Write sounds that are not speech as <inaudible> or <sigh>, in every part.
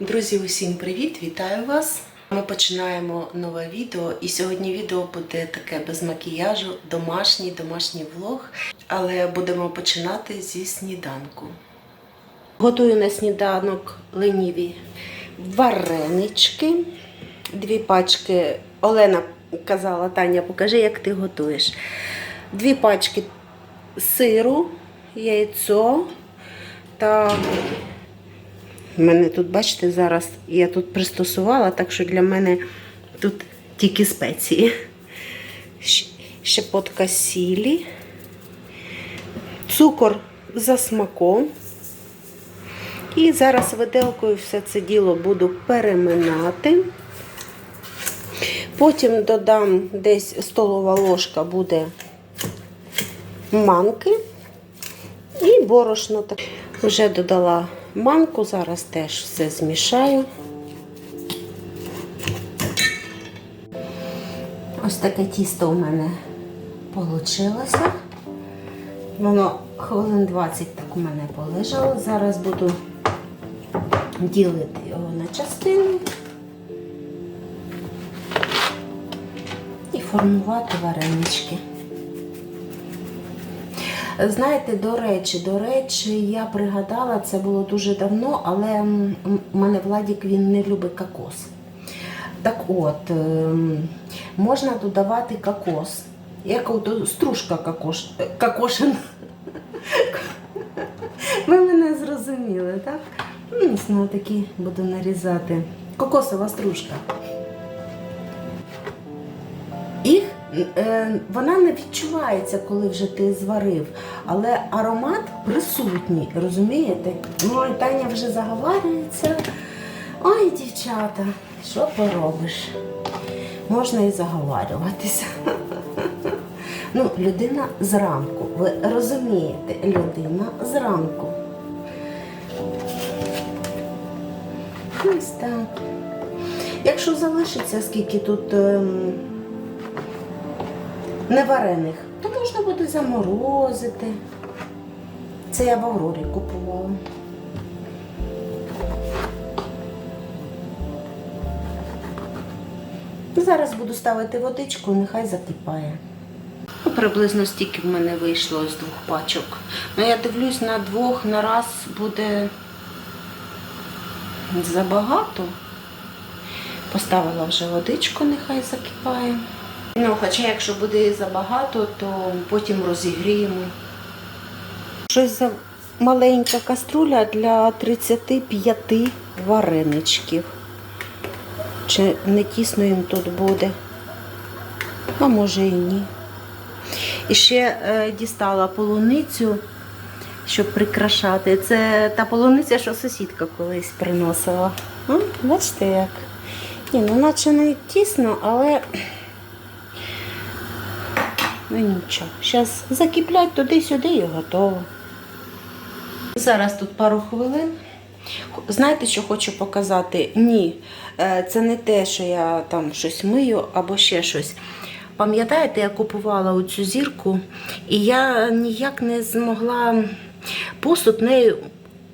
Друзі, усім привіт! Вітаю вас! Ми починаємо нове відео, і сьогодні відео буде таке без макіяжу, домашній, домашній влог. Але будемо починати зі сніданку. Готую на сніданок леніві варенички, дві пачки. Олена казала, Таня, покажи, як ти готуєш. Дві пачки сиру, яйцо та у мене тут, бачите, зараз я тут пристосувала, так що для мене тут тільки спеції. Щепотка сілі, цукор за смаком. І зараз виделкою все це діло буду переминати. Потім додам десь столова ложка буде манки. І борошно. Вже додала манку, зараз теж все змішаю. Ось таке тісто у мене вийшло. Воно хвилин 20 так у мене полежало. Зараз буду ділити його на частини і формувати варенички. Знаєте, до речі, до речі, я пригадала, це було дуже давно, але у мене Владік він не любить кокос. Так от, ем, можна додавати кокос. Як стружка кокош, е, кокошин. Ви мене зрозуміли, так? Знову таки буду нарізати. Кокосова стружка. Їх вона не відчувається, коли вже ти зварив, але аромат присутній, розумієте? Ну, і Таня вже заговарюється. Ой, дівчата, що поробиш? Можна і заговарюватися. <laughs> Ну, людина зранку. Ви розумієте, людина зранку. Ось так. Якщо залишиться, скільки тут. Ем, неварених, то можна буде заморозити. Це я в Аврорі купувала. Зараз буду ставити водичку, нехай закипає. Ну, приблизно стільки в мене вийшло з двох пачок. Ну, я дивлюсь, на двох на раз буде забагато. Поставила вже водичку, нехай закипає. Ну, хоча якщо буде забагато, то потім розігріємо. Щось за маленька каструля для 35 вареничків. Чи не тісно їм тут буде? А може і ні. І ще е, дістала полуницю, щоб прикрашати. Це та полуниця, що сусідка колись приносила. М, Бачите як? Ні, ну наче не тісно, але Ну нічого, зараз закіплять туди-сюди і готово. Зараз тут пару хвилин. Знаєте, що хочу показати? Ні, е, це не те, що я там щось мию або ще щось. Пам'ятаєте, я купувала оцю зірку, і я ніяк не змогла посуд нею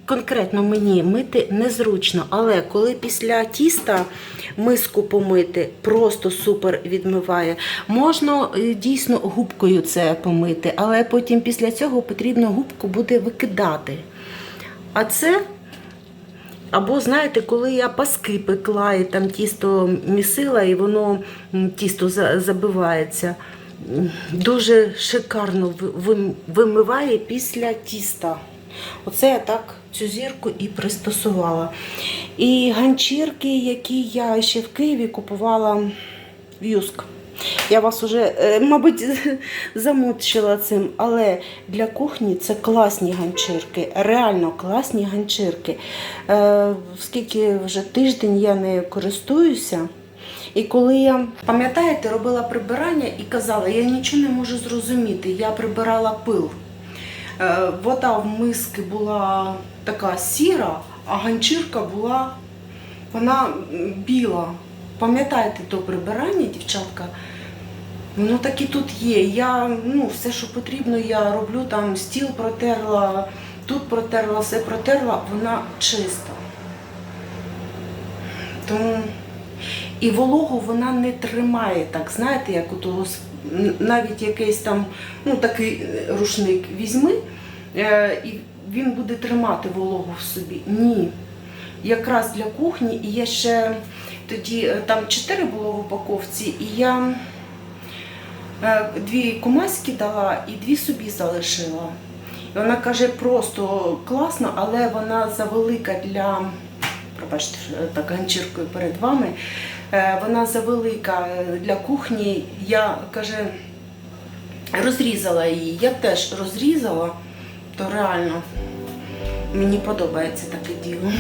конкретно мені мити незручно. Але коли після тіста миску помити, просто супер відмиває. Можна е, дійсно губкою це помити, але потім після цього потрібно губку буде викидати. А це. Або, знаєте, коли я паски пекла і там тісто місила, і воно тісто забивається, дуже шикарно вимиває після тіста. Оце я так цю зірку і пристосувала. І ганчірки, які я ще в Києві купувала в Юск. Я вас вже, е, мабуть, <laughs> замучила цим, але для кухні це класні ганчірки, реально класні ганчірки. Е, Скільки вже тиждень я нею користуюся. І коли я, пам'ятаєте, робила прибирання і казала, я нічого не можу зрозуміти, я прибирала пил. Е, Вода в миски була така сіра, а ганчірка була вона біла. Пам'ятаєте то прибирання, дівчатка? Воно так і тут є. Я ну, все, що потрібно, я роблю там стіл протерла, тут протерла, все протерла, вона чиста. Тому і вологу вона не тримає, так, знаєте, як у того навіть якийсь там, ну такий е, рушник візьми, е, і він буде тримати вологу в собі. Ні. Якраз для кухні, і я ще тоді е, там чотири було в упаковці, і я дві кумаськи дала і дві собі залишила. І вона каже, просто класно, але вона завелика для, пробачте, так ганчіркою перед вами. Е, Вона завелика для кухні. Я каже, розрізала її. Я теж розрізала, то реально мені подобається таке діло.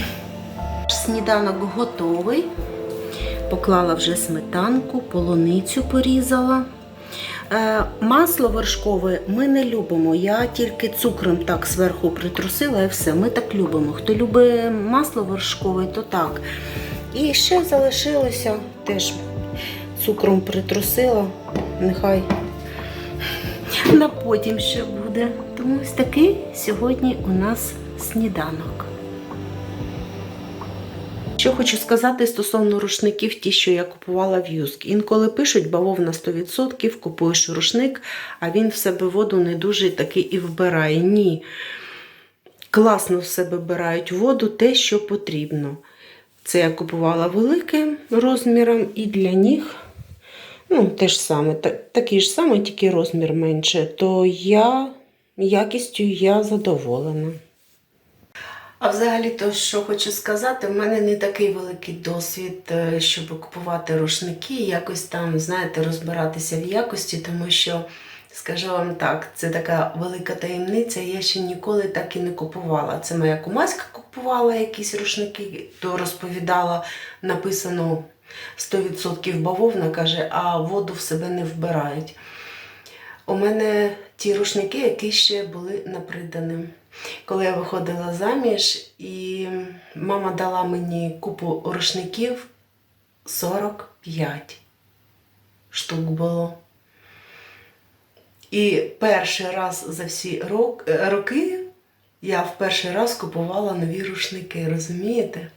Сніданок готовий. Поклала вже сметанку, полуницю порізала. Е, Масло вершкове ми не любимо. Я тільки цукром так зверху притрусила і все. Ми так любимо. Хто любить масло вершкове, то так. І ще залишилося теж цукром притрусила. Нехай на потім ще буде. Тому ось такий сьогодні у нас сніданок. Що хочу сказати стосовно рушників, ті, що я купувала в Юск. Інколи пишуть бавовна 100%, купуєш рушник, а він в себе воду не дуже такий і вбирає. Ні. Класно в себе вбирають воду те, що потрібно. Це я купувала великим розміром і для ніг. Ну, те ж саме, та- такий ж самий, тільки розмір менше. То я якістю я задоволена. А взагалі, то що хочу сказати, в мене не такий великий досвід, е, щоб купувати рушники якось там, знаєте, розбиратися в якості, тому що, скажу вам так, це така велика таємниця. Я ще ніколи так і не купувала. Це моя кумаська купувала якісь рушники, то розповідала, написано 100% бавовна, каже, а воду в себе не вбирають. У мене ті рушники, які ще були наприданим. Коли я виходила заміж, і мама дала мені купу рушників 45 штук було. І перший раз за всі е, роки я в перший раз купувала нові рушники, розумієте?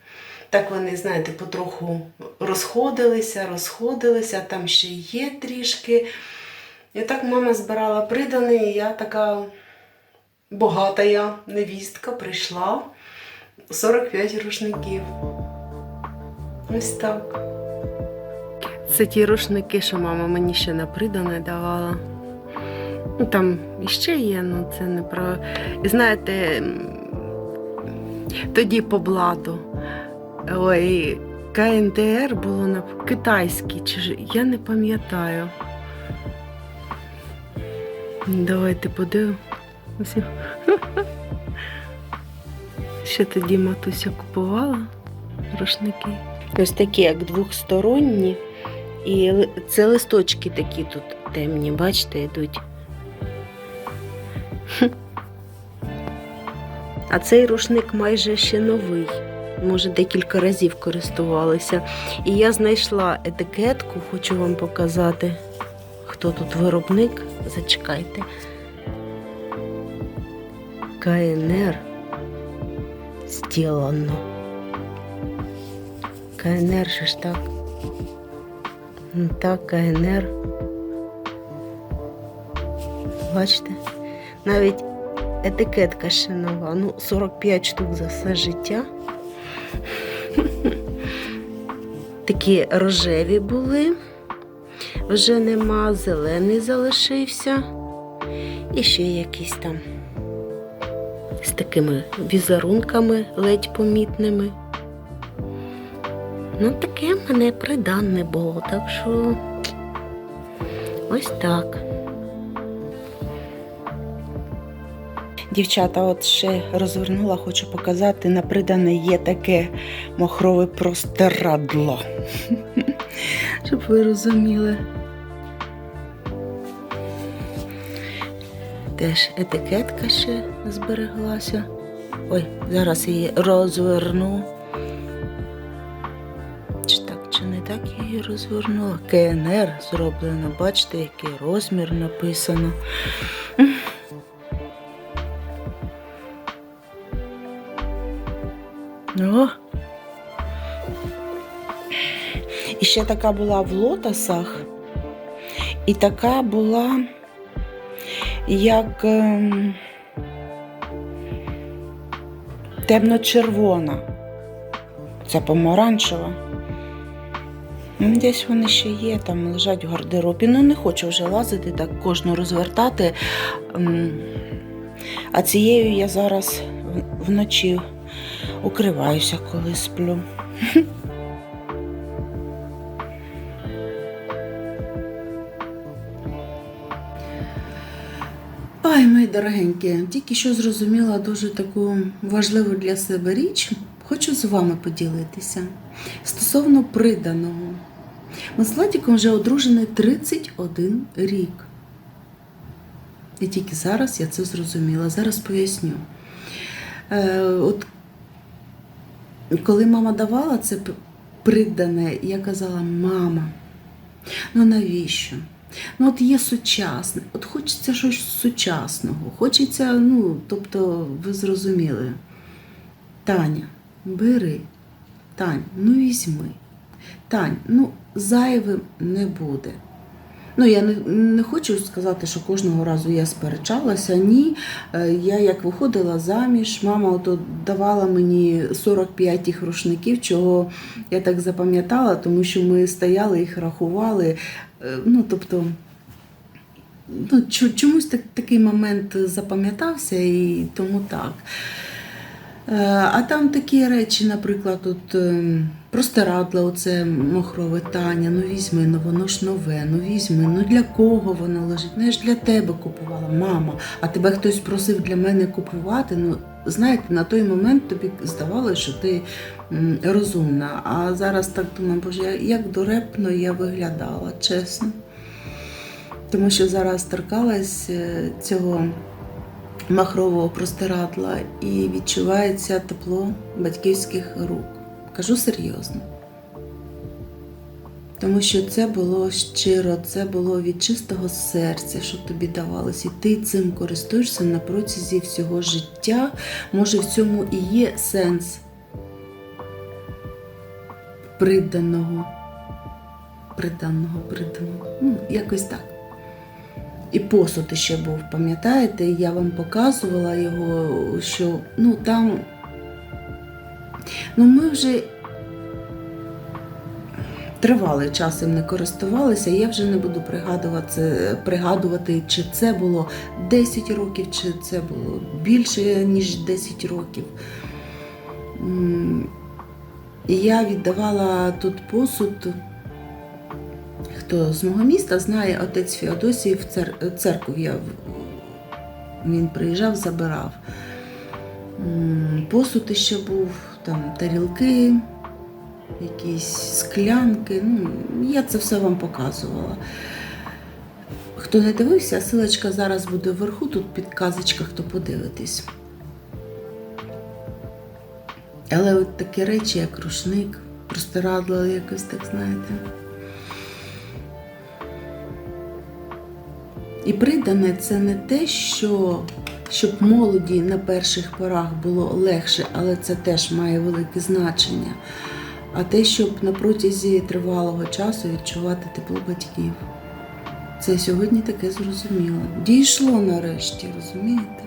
Так вони, знаєте, потроху розходилися, розходилися, там ще є трішки. І так мама збирала придане, і я така багата я невістка прийшла 45 рушників. Ось так. Це ті рушники, що мама мені ще на придане давала. Ну, там іще є, ну це не про. Знаєте, тоді по блату. Ой, КНДР було на китайській, чи я не пам'ятаю. Давайте подивимося. <laughs> Ще тоді матуся купувала рушники. Ось такі, як двохсторонні. І це листочки такі тут темні, бачите, йдуть. А цей рушник майже ще новий. Може, декілька разів користувалися. І я знайшла етикетку, хочу вам показати. Хто тут виробник? Зачекайте. КНР сделано. КНР же ж так. Ну, Так, КНР. Бачите? Навіть етикетка ще нова. Ну, 45 штук за все життя. Такі рожеві були. Вже нема, зелений залишився. І ще якісь там з такими візерунками ледь помітними. Ну, таке в мене приданне було, так що ось так. Дівчата, от ще розвернула, хочу показати, на придане є таке махрове простирадло. <laughs> Щоб ви розуміли. Теж етикетка ще збереглася. Ой, зараз її розверну. Чи так, чи не так я її розвернула? КНР зроблено, бачите, який розмір написано. О! І ще така була в лотосах, і така була як ем, темно-червона. Це помаранчева. Ну, Десь вони ще є, там лежать в гардеробі. Ну, не хочу вже лазити, так кожну розвертати. А цією я зараз вночі укриваюся, коли сплю. Ой, мої дорогенькі, тільки що зрозуміла дуже таку важливу для себе річ. Хочу з вами поділитися. Стосовно приданого. Ми з Владіком вже одружені 31 рік. І тільки зараз я це зрозуміла. Зараз поясню. Е, от коли мама давала це придане, я казала, мама, ну навіщо? Ну, от є сучасне, от хочеться щось сучасного, хочеться, ну, тобто, ви зрозуміли. Таня, бери, Тань, ну візьми. Тань, ну зайвим не буде. Ну, я не, не хочу сказати, що кожного разу я сперечалася. Ні. Е, Я як виходила заміж, мама ото давала мені 45 тих рушників, чого я так запам'ятала, тому що ми стояли, їх рахували. Е, Ну, тобто, ну, чомусь так, такий момент запам'ятався і тому так. Е, А там такі речі, наприклад, от ем, простирадла, оце махрове Таня, ну візьми, ну воно ж нове, ну візьми, ну для кого воно лежить? Ну я ж для тебе купувала, мама, а тебе хтось просив для мене купувати. Ну, знаєте, на той момент тобі здавалося, що ти розумна. А зараз так думаю, боже, як дорепно я виглядала, чесно. Тому що зараз торкалась е, цього махрового простирадла і відчувається тепло батьківських рук. Кажу серйозно. Тому що це було щиро, це було від чистого серця, що тобі давалось, і ти цим користуєшся на протязі всього життя. Може, в цьому і є сенс приданого, приданого, приданого. Ну, якось так. І посуд ще був, пам'ятаєте, я вам показувала його, що ну там. Ну, ми вже тривалий час їм не користувалися. Я вже не буду пригадувати, пригадувати, чи це було 10 років, чи це було більше, ніж 10 років. Я віддавала тут посуд. Хто з мого міста знає, отець Феодосій в цер... церкву я він приїжджав, забирав. Посуд ще був, там тарілки, якісь склянки. Ну, я це все вам показувала. Хто не дивився, силочка зараз буде вверху, тут підказочка, хто подивитись. Але от такі речі, як рушник, простирадло якось так, знаєте. І придане це не те, що щоб молоді на перших порах було легше, але це теж має велике значення. А те, щоб на протязі тривалого часу відчувати тепло батьків. Це сьогодні таке зрозуміло. Дійшло нарешті, розумієте?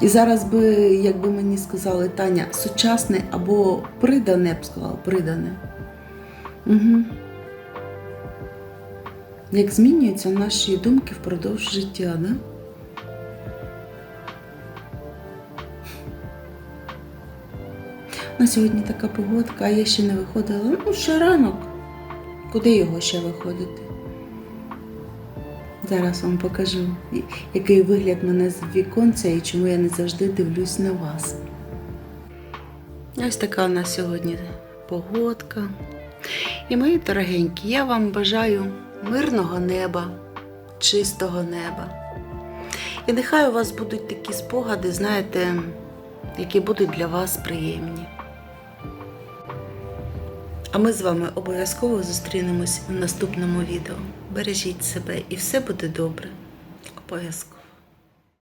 І зараз би, якби мені сказали, Таня, сучасне або придане, я б сказала, придане. Угу. Як змінюються наші думки впродовж життя, да? На сьогодні така погодка, а я ще не виходила. Ну, ще ранок. Куди його ще виходити? Зараз вам покажу, який вигляд мене з віконця і чому я не завжди дивлюсь на вас. Ось така у нас сьогодні погодка. І мої дорогенькі, я вам бажаю мирного неба, чистого неба. І нехай у вас будуть такі спогади, знаєте, які будуть для вас приємні. А ми з вами обов'язково зустрінемось в наступному відео. Бережіть себе і все буде добре. Обов'язково.